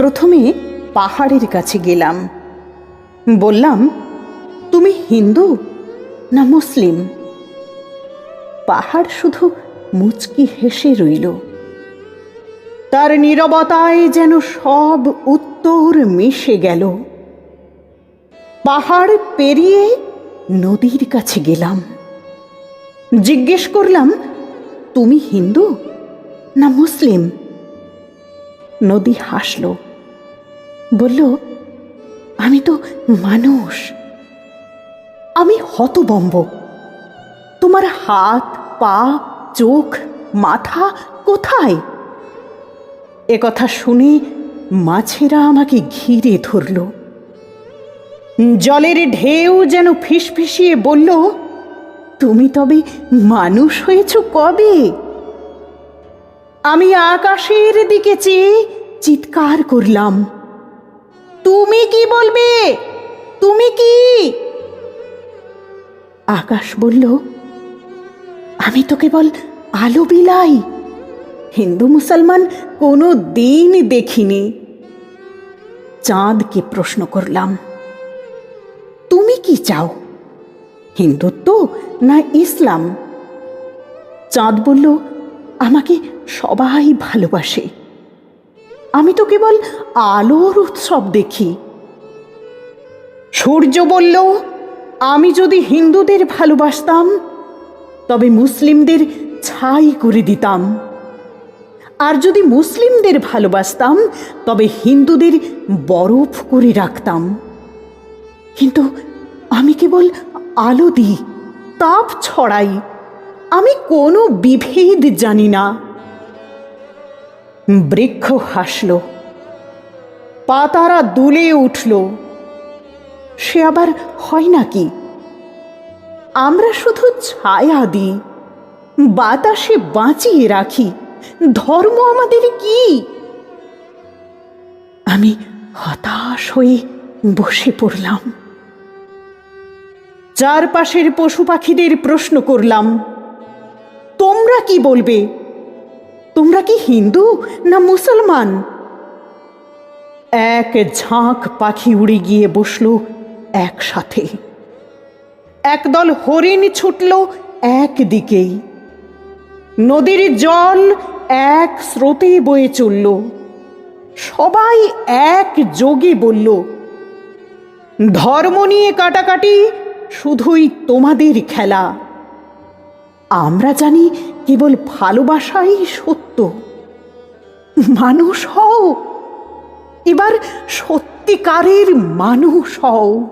প্রথমে পাহাড়ের কাছে গেলাম। বললাম, তুমি হিন্দু না মুসলিম? পাহাড় শুধু মুচকি হেসে রইল। তার নীরবতায় যেন সব উত্তর মিশে গেল। পাহাড় পেরিয়ে নদীর কাছে গেলাম। জিজ্ঞেস করলাম, তুমি হিন্দু না মুসলিম? নদী হাসল। বলল, আমি তো মানুষ। আমি হতবম্ব। তোমার হাত, পা, চোখ, মাথা কোথায়? এ কথা শুনে মাছেরা আমাকে ঘিরে ধরল। জলের ঢেউ যেন ফিসফিসিয়ে বলল, তুমি তবে মানুষ হয়েছ কবে? আমি আকাশের দিকে চেয়ে চিৎকার করলাম। কি বলবে? তুমি কি? আকাশ বলল, আমি তো কেবল আলো বিলাই। হিন্দু মুসলমান কোনো দিন দেখিনি। চাঁদকে প্রশ্ন করলাম, তুমি কি চাও? হিন্দুত্ব না ইসলাম? চাঁদ বলল, আমাকে সবাই ভালোবাসে। আমি তো কেবল আলোর উৎসব দেখি। সূর্য বলল, আমি যদি হিন্দুদের ভালোবাসতাম, তবে মুসলিমদের ছাই করে দিতাম। আর যদি মুসলিমদের ভালোবাসতাম, তবে হিন্দুদের বরফ করে রাখতাম। কিন্তু আমি কেবল আলো দিই, তাপ ছড়াই। আমি কোনো বিভেদ জানি না। বৃক্ষ হাসল। পাতারা দুলে উঠল। সে আবার হয় নাকি? আমরা শুধু ছায়া দিই, বাতাসে বাঁচিয়ে রাখি, ধর্ম আমাদের কি? আমি হতাশ হয়ে বসে পড়লাম। চারপাশের পশু পাখিদের প্রশ্ন করলাম, তোমরা কি বলবে? তোমরা কি হিন্দু না মুসলমান? এক ঝাঁক পাখি উড়ে গিয়ে বসল একসাথে। একদল হরিণ ছুটল একদিকেই। নদীর জল এক স্রোতে বয়ে চলল। সবাই এক যোগে বলল, ধর্ম নিয়ে কাটাকাটি শুধুই তোমাদের খেলা। আমরা জানি কেবল ভালোবাসাই সত্য। মানুষ হও, এবার সত্যিকারের মানুষ হও।